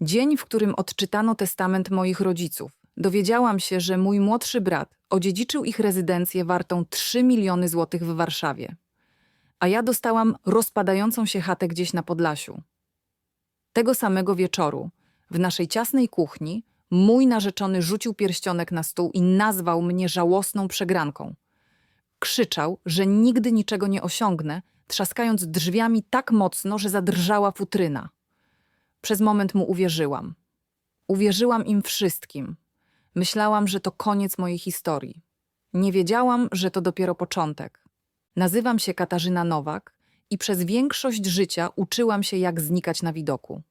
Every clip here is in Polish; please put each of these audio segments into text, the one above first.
Dzień, w którym odczytano testament moich rodziców. Dowiedziałam się, że mój młodszy brat odziedziczył ich rezydencję wartą 3 miliony złotych w Warszawie. A ja dostałam rozpadającą się chatę gdzieś na Podlasiu. Tego samego wieczoru, w naszej ciasnej kuchni, mój narzeczony rzucił pierścionek na stół i nazwał mnie żałosną przegranką. Krzyczał, że nigdy niczego nie osiągnę, trzaskając drzwiami tak mocno, że zadrżała futryna. Przez moment mu uwierzyłam. Uwierzyłam im wszystkim. Myślałam, że to koniec mojej historii. Nie wiedziałam, że to dopiero początek. Nazywam się Katarzyna Nowak i przez większość życia uczyłam się, jak znikać na widoku.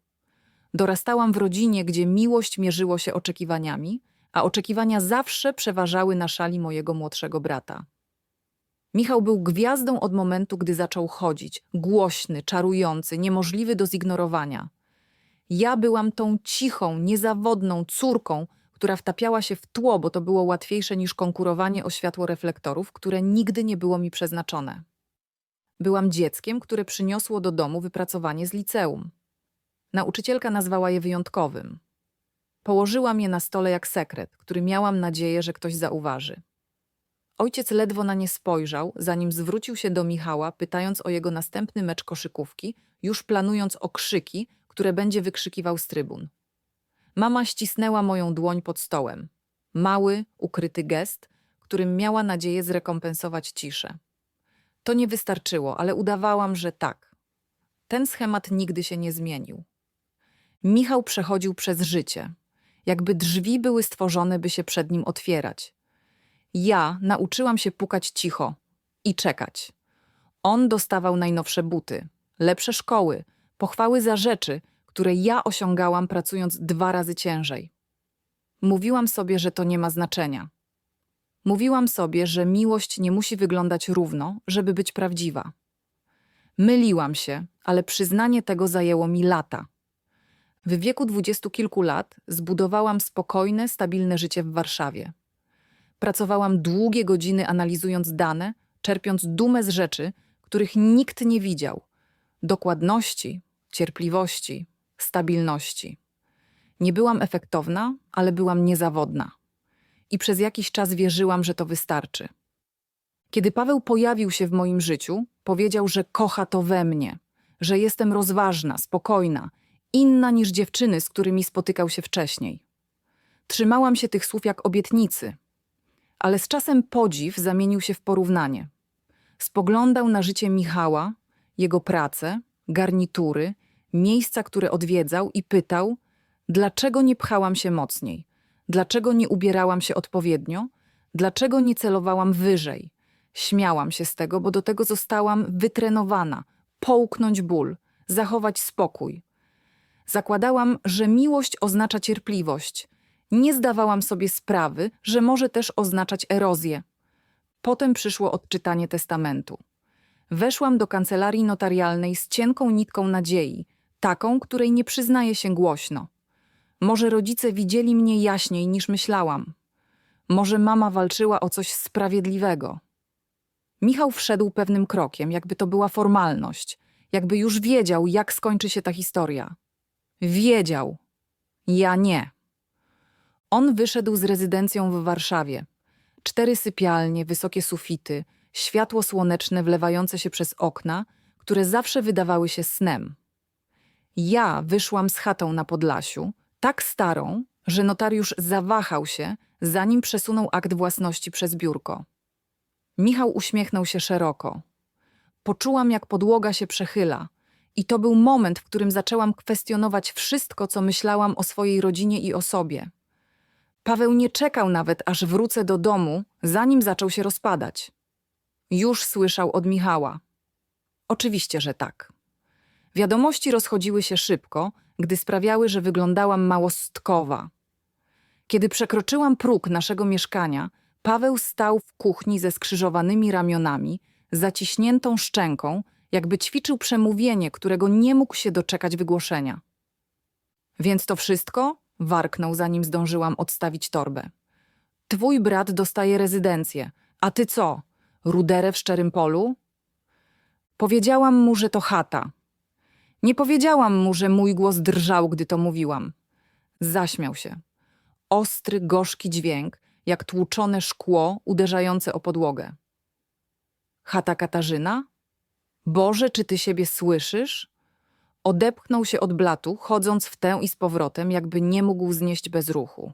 Dorastałam w rodzinie, gdzie miłość mierzyło się oczekiwaniami, a oczekiwania zawsze przeważały na szali mojego młodszego brata. Michał był gwiazdą od momentu, gdy zaczął chodzić, głośny, czarujący, niemożliwy do zignorowania. Ja byłam tą cichą, niezawodną córką, która wtapiała się w tło, bo to było łatwiejsze niż konkurowanie o światło reflektorów, które nigdy nie było mi przeznaczone. Byłam dzieckiem, które przyniosło do domu wypracowanie z liceum. Nauczycielka nazwała je wyjątkowym. Położyłam je na stole jak sekret, który miałam nadzieję, że ktoś zauważy. Ojciec ledwo na nie spojrzał, zanim zwrócił się do Michała, pytając o jego następny mecz koszykówki, już planując okrzyki, które będzie wykrzykiwał z trybun. Mama ścisnęła moją dłoń pod stołem. Mały, ukryty gest, którym miała nadzieję zrekompensować ciszę. To nie wystarczyło, ale udawałam, że tak. Ten schemat nigdy się nie zmienił. Michał przechodził przez życie, jakby drzwi były stworzone, by się przed nim otwierać. Ja nauczyłam się pukać cicho i czekać. On dostawał najnowsze buty, lepsze szkoły, pochwały za rzeczy, które ja osiągałam pracując dwa razy ciężej. Mówiłam sobie, że to nie ma znaczenia. Mówiłam sobie, że miłość nie musi wyglądać równo, żeby być prawdziwa. Myliłam się, ale przyznanie tego zajęło mi lata. W wieku dwudziestu kilku lat zbudowałam spokojne, stabilne życie w Warszawie. Pracowałam długie godziny analizując dane, czerpiąc dumę z rzeczy, których nikt nie widział. Dokładności, cierpliwości, stabilności. Nie byłam efektowna, ale byłam niezawodna. I przez jakiś czas wierzyłam, że to wystarczy. Kiedy Paweł pojawił się w moim życiu, powiedział, że kocha to we mnie, że jestem rozważna, spokojna, inna niż dziewczyny, z którymi spotykał się wcześniej. Trzymałam się tych słów jak obietnicy, ale z czasem podziw zamienił się w porównanie. Spoglądał na życie Michała, jego pracę, garnitury, miejsca, które odwiedzał i pytał, dlaczego nie pchałam się mocniej, dlaczego nie ubierałam się odpowiednio, dlaczego nie celowałam wyżej. Śmiałam się z tego, bo do tego zostałam wytrenowana, połknąć ból, zachować spokój. Zakładałam, że miłość oznacza cierpliwość. Nie zdawałam sobie sprawy, że może też oznaczać erozję. Potem przyszło odczytanie testamentu. Weszłam do kancelarii notarialnej z cienką nitką nadziei, taką, której nie przyznaję się głośno. Może rodzice widzieli mnie jaśniej niż myślałam. Może mama walczyła o coś sprawiedliwego. Michał wszedł pewnym krokiem, jakby to była formalność, jakby już wiedział, jak skończy się ta historia. Wiedział. Ja nie. On wyszedł z rezydencją w Warszawie. Cztery sypialnie, wysokie sufity, światło słoneczne wlewające się przez okna, które zawsze wydawały się snem. Ja wyszłam z chatą na Podlasiu, tak starą, że notariusz zawahał się, zanim przesunął akt własności przez biurko. Michał uśmiechnął się szeroko. Poczułam, jak podłoga się przechyla, i to był moment, w którym zaczęłam kwestionować wszystko, co myślałam o swojej rodzinie i o sobie. Paweł nie czekał nawet, aż wrócę do domu, zanim zaczął się rozpadać. Już słyszał od Michała. Oczywiście, że tak. Wiadomości rozchodziły się szybko, gdy sprawiały, że wyglądałam małostkowa. Kiedy przekroczyłam próg naszego mieszkania, Paweł stał w kuchni ze skrzyżowanymi ramionami, zaciśniętą szczęką, jakby ćwiczył przemówienie, którego nie mógł się doczekać wygłoszenia. Więc to wszystko? warknął, zanim zdążyłam odstawić torbę. Twój brat dostaje rezydencję, a ty co? Ruderę w szczerym polu? Powiedziałam mu, że to chata. Nie powiedziałam mu, że mój głos drżał, gdy to mówiłam. Zaśmiał się. Ostry, gorzki dźwięk, jak tłuczone szkło uderzające o podłogę. Chata Katarzyna? Boże, czy ty siebie słyszysz? Odepchnął się od blatu, chodząc w tę i z powrotem, jakby nie mógł znieść bez ruchu.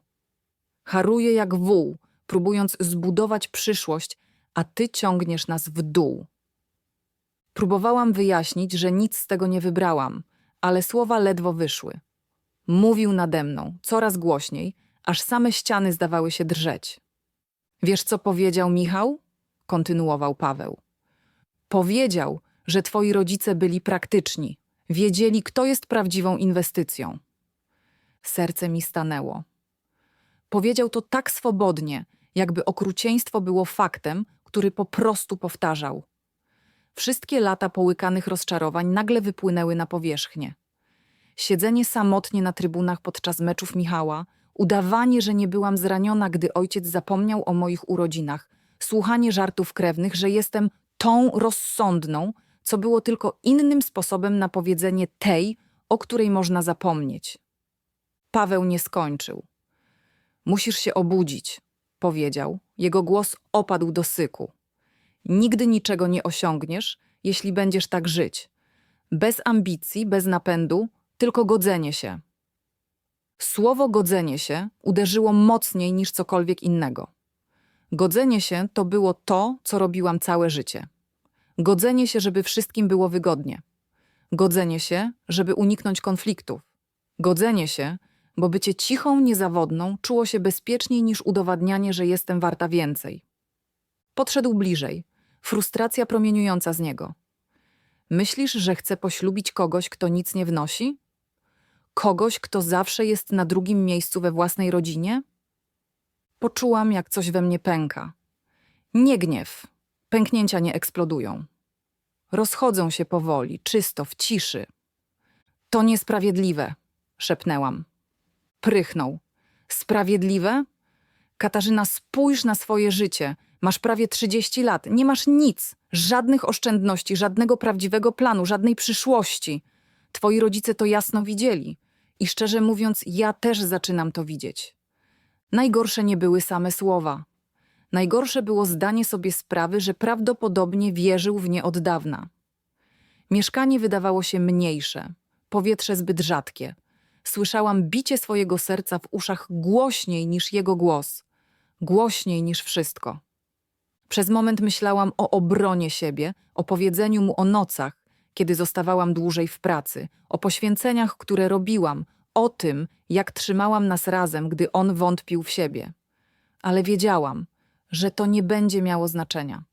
Haruje jak wół, próbując zbudować przyszłość, a ty ciągniesz nas w dół. Próbowałam wyjaśnić, że nic z tego nie wybrałam, ale słowa ledwo wyszły. Mówił nade mną, coraz głośniej, aż same ściany zdawały się drżeć. Wiesz, co powiedział Michał? kontynuował Paweł. Powiedział, że twoi rodzice byli praktyczni, wiedzieli, kto jest prawdziwą inwestycją. Serce mi stanęło. Powiedział to tak swobodnie, jakby okrucieństwo było faktem, który po prostu powtarzał. Wszystkie lata połykanych rozczarowań nagle wypłynęły na powierzchnię. Siedzenie samotnie na trybunach podczas meczów Michała, udawanie, że nie byłam zraniona, gdy ojciec zapomniał o moich urodzinach, słuchanie żartów krewnych, że jestem tą rozsądną, co było tylko innym sposobem na powiedzenie tej, o której można zapomnieć. Paweł nie skończył. Musisz się obudzić, powiedział. Jego głos opadł do syku. Nigdy niczego nie osiągniesz, jeśli będziesz tak żyć. Bez ambicji, bez napędu, tylko godzenie się. Słowo godzenie się uderzyło mocniej niż cokolwiek innego. Godzenie się to było to, co robiłam całe życie. Godzenie się, żeby wszystkim było wygodnie. Godzenie się, żeby uniknąć konfliktów. Godzenie się, bo bycie cichą, niezawodną czuło się bezpieczniej niż udowadnianie, że jestem warta więcej. Podszedł bliżej, frustracja promieniująca z niego. Myślisz, że chcę poślubić kogoś, kto nic nie wnosi? Kogoś, kto zawsze jest na drugim miejscu we własnej rodzinie? Poczułam, jak coś we mnie pęka. Nie gniew. Pęknięcia nie eksplodują. Rozchodzą się powoli, czysto, w ciszy. To niesprawiedliwe, szepnęłam. Prychnął. Sprawiedliwe? Katarzyna, spójrz na swoje życie. Masz prawie 30 lat, nie masz nic, żadnych oszczędności, żadnego prawdziwego planu, żadnej przyszłości. Twoi rodzice to jasno widzieli. I szczerze mówiąc, ja też zaczynam to widzieć. Najgorsze nie były same słowa. Najgorsze było zdanie sobie sprawy, że prawdopodobnie wierzył w nie od dawna. Mieszkanie wydawało się mniejsze, powietrze zbyt rzadkie. Słyszałam bicie swojego serca w uszach głośniej niż jego głos, głośniej niż wszystko. Przez moment myślałam o obronie siebie, o powiedzeniu mu o nocach, kiedy zostawałam dłużej w pracy, o poświęceniach, które robiłam, o tym, jak trzymałam nas razem, gdy on wątpił w siebie. Ale wiedziałam, że to nie będzie miało znaczenia.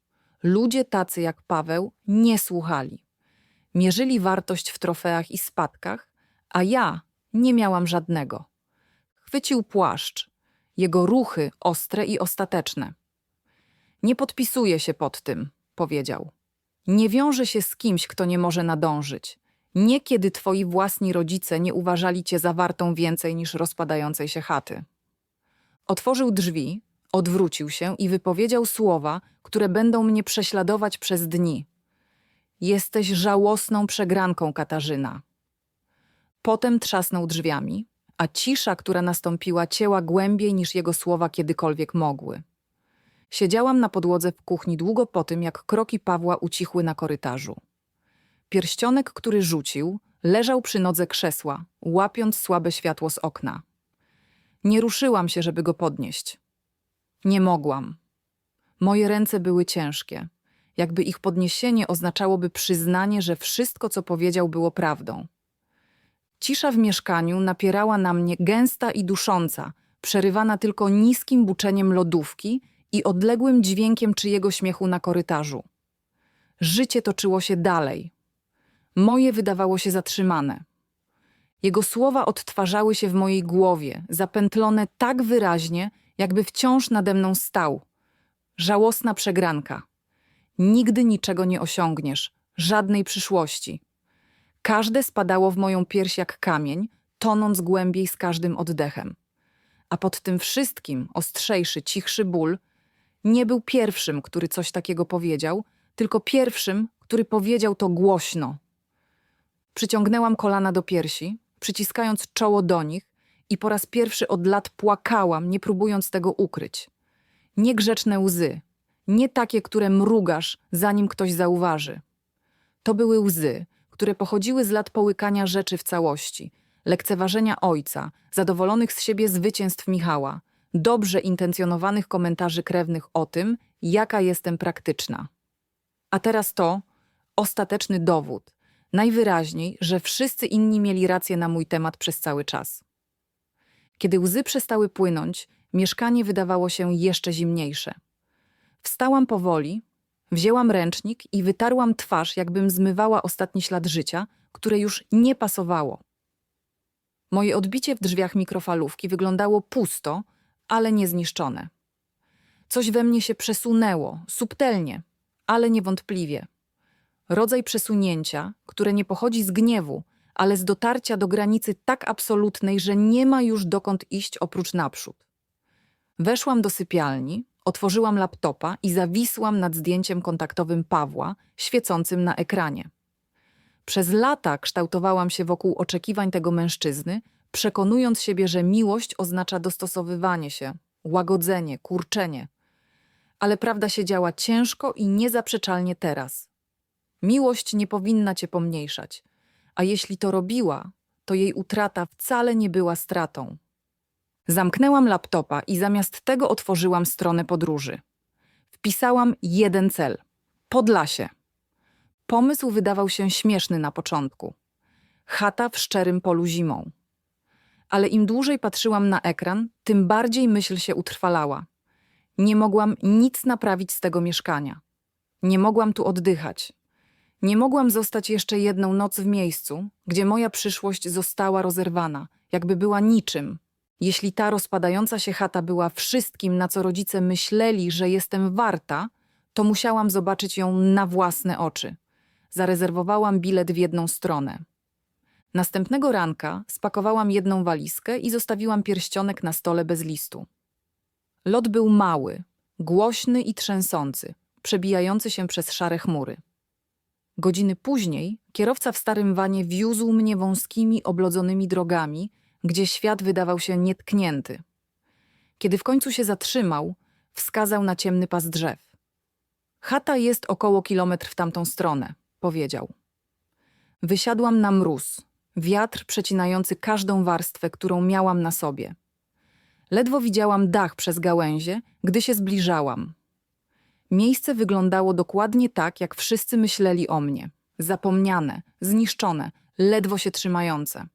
Ludzie tacy jak Paweł nie słuchali. Mierzyli wartość w trofeach i spadkach, a ja nie miałam żadnego. Chwycił płaszcz, jego ruchy ostre i ostateczne. Nie podpisuję się pod tym, powiedział. Nie wiąże się z kimś, kto nie może nadążyć. Nie kiedy twoi własni rodzice nie uważali cię za wartą więcej niż rozpadającej się chaty. Otworzył drzwi, odwrócił się i wypowiedział słowa, które będą mnie prześladować przez dni. Jesteś żałosną przegranką, Katarzyna. Potem trzasnął drzwiami, a cisza, która nastąpiła, cięła głębiej niż jego słowa kiedykolwiek mogły. Siedziałam na podłodze w kuchni długo po tym, jak kroki Pawła ucichły na korytarzu. Pierścionek, który rzucił, leżał przy nodze krzesła, łapiąc słabe światło z okna. Nie ruszyłam się, żeby go podnieść. Nie mogłam. Moje ręce były ciężkie, jakby ich podniesienie oznaczałoby przyznanie, że wszystko, co powiedział, było prawdą. Cisza w mieszkaniu napierała na mnie gęsta i dusząca, przerywana tylko niskim buczeniem lodówki i odległym dźwiękiem czyjego śmiechu na korytarzu. Życie toczyło się dalej. Moje wydawało się zatrzymane. Jego słowa odtwarzały się w mojej głowie, zapętlone tak wyraźnie, jakby wciąż nade mną stał. Żałosna przegranka. Nigdy niczego nie osiągniesz, żadnej przyszłości. Każde spadało w moją pierś jak kamień, tonąc głębiej z każdym oddechem. A pod tym wszystkim ostrzejszy, cichszy ból nie był pierwszym, który coś takiego powiedział, tylko pierwszym, który powiedział to głośno. Przyciągnęłam kolana do piersi, przyciskając czoło do nich i po raz pierwszy od lat płakałam, nie próbując tego ukryć. Niegrzeczne łzy, nie takie, które mrugasz, zanim ktoś zauważy. To były łzy, które pochodziły z lat połykania rzeczy w całości, lekceważenia ojca, zadowolonych z siebie zwycięstw Michała, dobrze intencjonowanych komentarzy krewnych o tym, jaka jestem praktyczna. A teraz to ostateczny dowód, najwyraźniej, że wszyscy inni mieli rację na mój temat przez cały czas. Kiedy łzy przestały płynąć, mieszkanie wydawało się jeszcze zimniejsze. Wstałam powoli, wzięłam ręcznik i wytarłam twarz, jakbym zmywała ostatni ślad życia, które już nie pasowało. Moje odbicie w drzwiach mikrofalówki wyglądało pusto, ale niezniszczone. Coś we mnie się przesunęło, subtelnie, ale niewątpliwie. Rodzaj przesunięcia, które nie pochodzi z gniewu, ale z dotarcia do granicy tak absolutnej, że nie ma już dokąd iść oprócz naprzód. Weszłam do sypialni, otworzyłam laptopa i zawisłam nad zdjęciem kontaktowym Pawła, świecącym na ekranie. Przez lata kształtowałam się wokół oczekiwań tego mężczyzny, przekonując siebie, że miłość oznacza dostosowywanie się, łagodzenie, kurczenie. Ale prawda się działa ciężko i niezaprzeczalnie teraz. Miłość nie powinna cię pomniejszać, a jeśli to robiła, to jej utrata wcale nie była stratą. Zamknęłam laptopa i zamiast tego otworzyłam stronę podróży. Wpisałam jeden cel Podlasie. Pomysł wydawał się śmieszny na początku. Chata w szczerym polu zimą. Ale im dłużej patrzyłam na ekran, tym bardziej myśl się utrwalała. Nie mogłam nic naprawić z tego mieszkania. Nie mogłam tu oddychać. Nie mogłam zostać jeszcze jedną noc w miejscu, gdzie moja przyszłość została rozerwana, jakby była niczym. Jeśli ta rozpadająca się chata była wszystkim, na co rodzice myśleli, że jestem warta, to musiałam zobaczyć ją na własne oczy. Zarezerwowałam bilet w jedną stronę. Następnego ranka spakowałam jedną walizkę i zostawiłam pierścionek na stole bez listu. Lot był mały, głośny i trzęsący, przebijający się przez szare chmury. Godziny później kierowca w starym wanie wiózł mnie wąskimi, oblodzonymi drogami, gdzie świat wydawał się nietknięty. Kiedy w końcu się zatrzymał, wskazał na ciemny pas drzew. Chata jest około kilometr w tamtą stronę, powiedział. Wysiadłam na mróz, wiatr przecinający każdą warstwę, którą miałam na sobie. Ledwo widziałam dach przez gałęzie, gdy się zbliżałam. Miejsce wyglądało dokładnie tak, jak wszyscy myśleli o mnie. Zapomniane, zniszczone, ledwo się trzymające.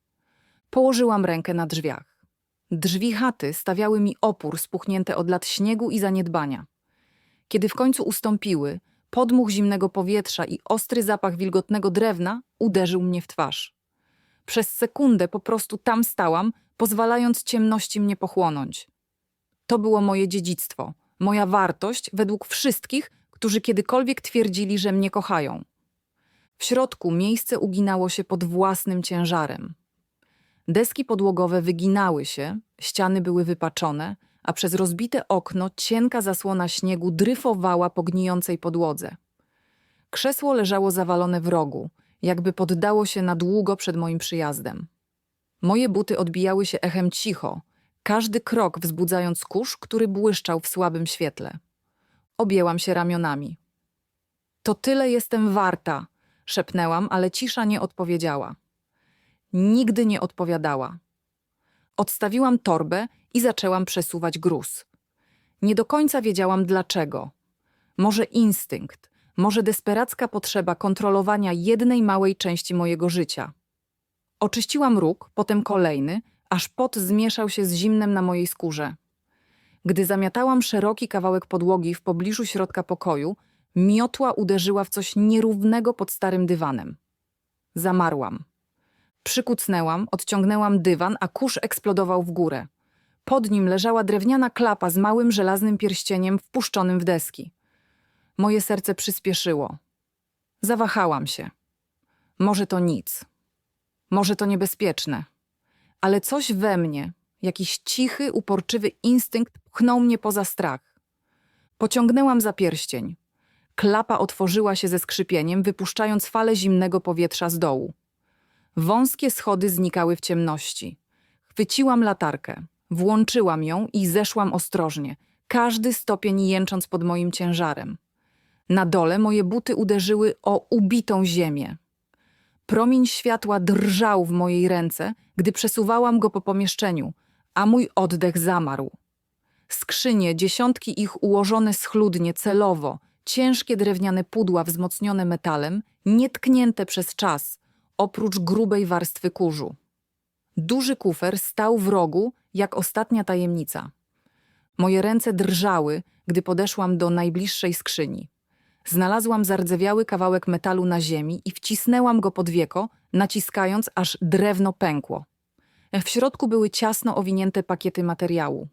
Położyłam rękę na drzwiach. Drzwi chaty stawiały mi opór spuchnięte od lat śniegu i zaniedbania. Kiedy w końcu ustąpiły, podmuch zimnego powietrza i ostry zapach wilgotnego drewna uderzył mnie w twarz. Przez sekundę po prostu tam stałam, pozwalając ciemności mnie pochłonąć. To było moje dziedzictwo, moja wartość według wszystkich, którzy kiedykolwiek twierdzili, że mnie kochają. W środku miejsce uginało się pod własnym ciężarem. Deski podłogowe wyginały się, ściany były wypaczone, a przez rozbite okno cienka zasłona śniegu dryfowała po gnijącej podłodze. Krzesło leżało zawalone w rogu, jakby poddało się na długo przed moim przyjazdem. Moje buty odbijały się echem cicho, każdy krok wzbudzając kurz, który błyszczał w słabym świetle. Objęłam się ramionami. To tyle jestem warta, szepnęłam, ale cisza nie odpowiedziała. Nigdy nie odpowiadała. Odstawiłam torbę i zaczęłam przesuwać gruz. Nie do końca wiedziałam dlaczego. Może instynkt, może desperacka potrzeba kontrolowania jednej małej części mojego życia. Oczyściłam róg, potem kolejny, aż pot zmieszał się z zimnem na mojej skórze. Gdy zamiatałam szeroki kawałek podłogi w pobliżu środka pokoju, miotła uderzyła w coś nierównego pod starym dywanem. Zamarłam. Przykucnęłam, odciągnęłam dywan, a kurz eksplodował w górę. Pod nim leżała drewniana klapa z małym żelaznym pierścieniem wpuszczonym w deski. Moje serce przyspieszyło. Zawahałam się. Może to nic. Może to niebezpieczne. Ale coś we mnie, jakiś cichy, uporczywy instynkt pchnął mnie poza strach. Pociągnęłam za pierścień. Klapa otworzyła się ze skrzypieniem, wypuszczając falę zimnego powietrza z dołu. Wąskie schody znikały w ciemności. Chwyciłam latarkę, włączyłam ją i zeszłam ostrożnie, każdy stopień jęcząc pod moim ciężarem. Na dole moje buty uderzyły o ubitą ziemię. Promień światła drżał w mojej ręce, gdy przesuwałam go po pomieszczeniu, a mój oddech zamarł. Skrzynie, dziesiątki ich ułożone schludnie, celowo, ciężkie drewniane pudła wzmocnione metalem, nietknięte przez czas, oprócz grubej warstwy kurzu. Duży kufer stał w rogu, jak ostatnia tajemnica. Moje ręce drżały, gdy podeszłam do najbliższej skrzyni. Znalazłam zardzewiały kawałek metalu na ziemi i wcisnęłam go pod wieko, naciskając, aż drewno pękło. W środku były ciasno owinięte pakiety materiału.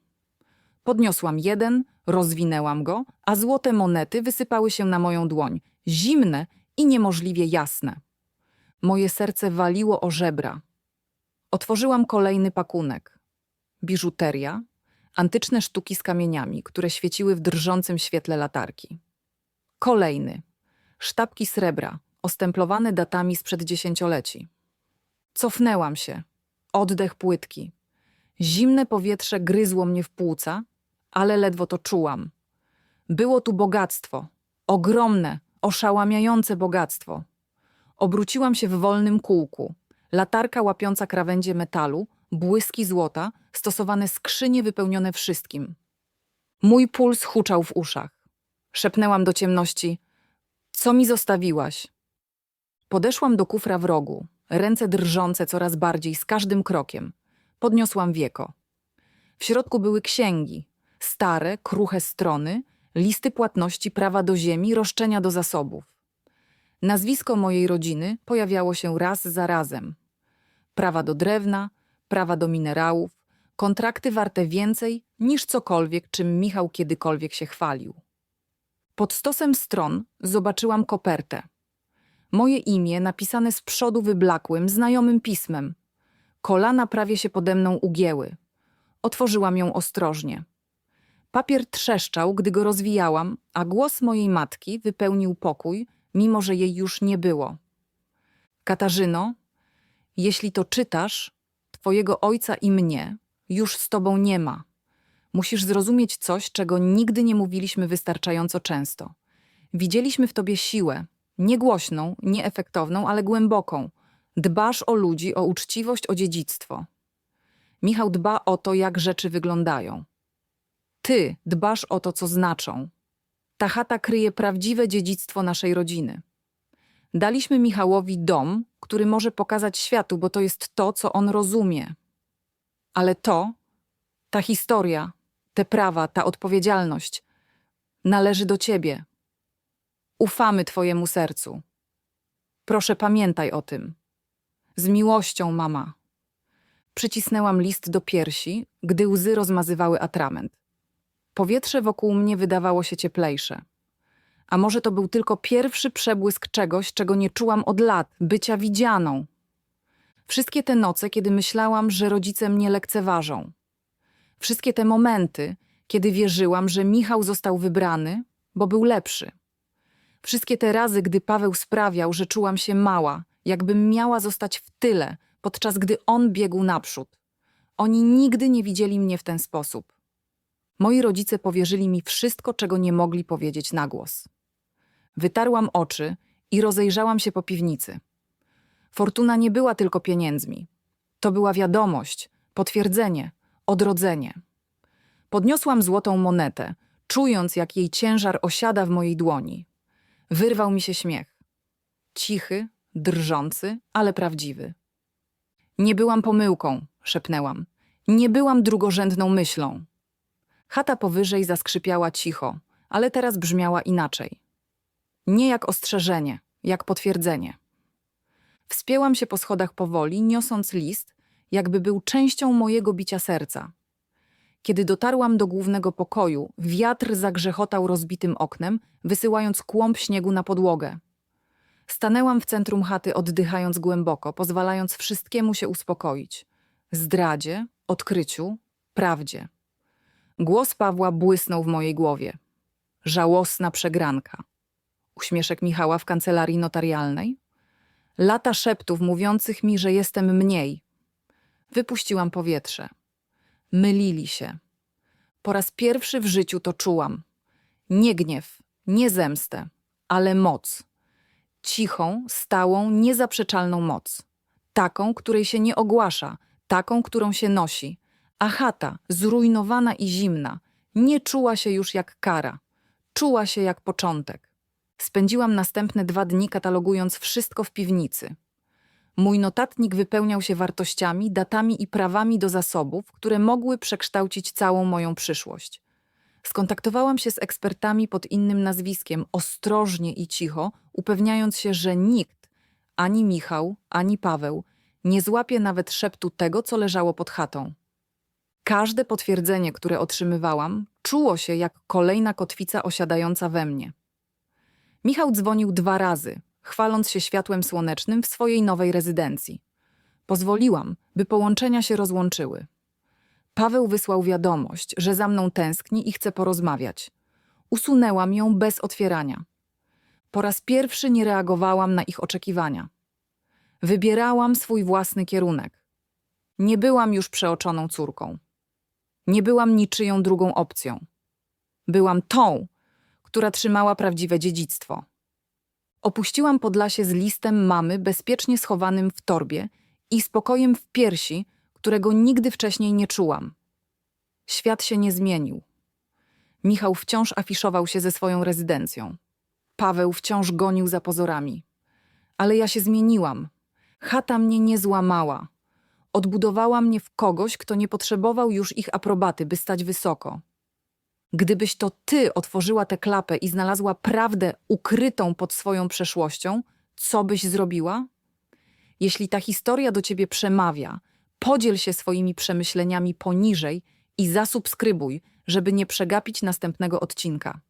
Podniosłam jeden, rozwinęłam go, a złote monety wysypały się na moją dłoń, zimne i niemożliwie jasne. Moje serce waliło o żebra. Otworzyłam kolejny pakunek. Biżuteria, antyczne sztuki z kamieniami, które świeciły w drżącym świetle latarki. Kolejny. Sztabki srebra, ostemplowane datami sprzed dziesięcioleci. Cofnęłam się. Oddech płytki. Zimne powietrze gryzło mnie w płuca, ale ledwo to czułam. Było tu bogactwo. Ogromne, oszałamiające bogactwo. Obróciłam się w wolnym kółku. Latarka łapiąca krawędzie metalu, błyski złota, stosowane skrzynie wypełnione wszystkim. Mój puls huczał w uszach. Szepnęłam do ciemności: Co mi zostawiłaś? Podeszłam do kufra w rogu, ręce drżące coraz bardziej z każdym krokiem. Podniosłam wieko. W środku były księgi, stare, kruche strony, listy płatności prawa do ziemi, roszczenia do zasobów. Nazwisko mojej rodziny pojawiało się raz za razem. Prawa do drewna, prawa do minerałów, kontrakty warte więcej niż cokolwiek, czym Michał kiedykolwiek się chwalił. Pod stosem stron zobaczyłam kopertę. Moje imię napisane z przodu wyblakłym, znajomym pismem. Kolana prawie się pode mną ugięły. Otworzyłam ją ostrożnie. Papier trzeszczał, gdy go rozwijałam, a głos mojej matki wypełnił pokój, mimo że jej już nie było. Katarzyno, jeśli to czytasz, twojego ojca i mnie już z tobą nie ma. Musisz zrozumieć coś, czego nigdy nie mówiliśmy wystarczająco często. Widzieliśmy w tobie siłę, nie głośną, nie efektowną, ale głęboką. Dbasz o ludzi, o uczciwość, o dziedzictwo. Michał dba o to, jak rzeczy wyglądają. Ty dbasz o to, co znaczą. Ta chata kryje prawdziwe dziedzictwo naszej rodziny. Daliśmy Michałowi dom, który może pokazać światu, bo to jest to, co on rozumie. Ale to, ta historia, te prawa, ta odpowiedzialność należy do ciebie. Ufamy twojemu sercu. Proszę pamiętaj o tym. Z miłością, mama. Przycisnęłam list do piersi, gdy łzy rozmazywały atrament. Powietrze wokół mnie wydawało się cieplejsze. A może to był tylko pierwszy przebłysk czegoś, czego nie czułam od lat bycia widzianą. Wszystkie te noce, kiedy myślałam, że rodzice mnie lekceważą. Wszystkie te momenty, kiedy wierzyłam, że Michał został wybrany, bo był lepszy. Wszystkie te razy, gdy Paweł sprawiał, że czułam się mała, jakbym miała zostać w tyle, podczas gdy on biegł naprzód. Oni nigdy nie widzieli mnie w ten sposób. Moi rodzice powierzyli mi wszystko, czego nie mogli powiedzieć na głos. Wytarłam oczy i rozejrzałam się po piwnicy. Fortuna nie była tylko pieniędzmi. To była wiadomość, potwierdzenie, odrodzenie. Podniosłam złotą monetę, czując, jak jej ciężar osiada w mojej dłoni. Wyrwał mi się śmiech. Cichy, drżący, ale prawdziwy. Nie byłam pomyłką, szepnęłam. Nie byłam drugorzędną myślą. Chata powyżej zaskrzypiała cicho, ale teraz brzmiała inaczej. Nie jak ostrzeżenie, jak potwierdzenie. Wspięłam się po schodach powoli, niosąc list, jakby był częścią mojego bicia serca. Kiedy dotarłam do głównego pokoju, wiatr zagrzechotał rozbitym oknem, wysyłając kłąb śniegu na podłogę. Stanęłam w centrum chaty, oddychając głęboko, pozwalając wszystkiemu się uspokoić. Zdradzie, odkryciu, prawdzie. Głos Pawła błysnął w mojej głowie. Żałosna przegranka. Uśmieszek Michała w kancelarii notarialnej? Lata szeptów mówiących mi, że jestem mniej. Wypuściłam powietrze. Mylili się. Po raz pierwszy w życiu to czułam. Nie gniew, nie zemstę, ale moc. Cichą, stałą, niezaprzeczalną moc. Taką, której się nie ogłasza, taką, którą się nosi. A chata, zrujnowana i zimna, nie czuła się już jak kara. Czuła się jak początek. Spędziłam następne dwa dni katalogując wszystko w piwnicy. Mój notatnik wypełniał się wartościami, datami i prawami do zasobów, które mogły przekształcić całą moją przyszłość. Skontaktowałam się z ekspertami pod innym nazwiskiem, ostrożnie i cicho, upewniając się, że nikt, ani Michał, ani Paweł, nie złapie nawet szeptu tego, co leżało pod chatą. Każde potwierdzenie, które otrzymywałam, czuło się jak kolejna kotwica osiadająca we mnie. Michał dzwonił dwa razy, chwaląc się światłem słonecznym w swojej nowej rezydencji. Pozwoliłam, by połączenia się rozłączyły. Paweł wysłał wiadomość, że za mną tęskni i chce porozmawiać. Usunęłam ją bez otwierania. Po raz pierwszy nie reagowałam na ich oczekiwania. Wybierałam swój własny kierunek. Nie byłam już przeoczoną córką. Nie byłam niczyją drugą opcją. Byłam tą, która trzymała prawdziwe dziedzictwo. Opuściłam Podlasie z listem mamy bezpiecznie schowanym w torbie i spokojem w piersi, którego nigdy wcześniej nie czułam. Świat się nie zmienił. Michał wciąż afiszował się ze swoją rezydencją. Paweł wciąż gonił za pozorami. Ale ja się zmieniłam. Chata mnie nie złamała. Odbudowała mnie w kogoś, kto nie potrzebował już ich aprobaty, by stać wysoko. Gdybyś to ty otworzyła tę klapę i znalazła prawdę ukrytą pod swoją przeszłością, co byś zrobiła? Jeśli ta historia do ciebie przemawia, podziel się swoimi przemyśleniami poniżej i zasubskrybuj, żeby nie przegapić następnego odcinka.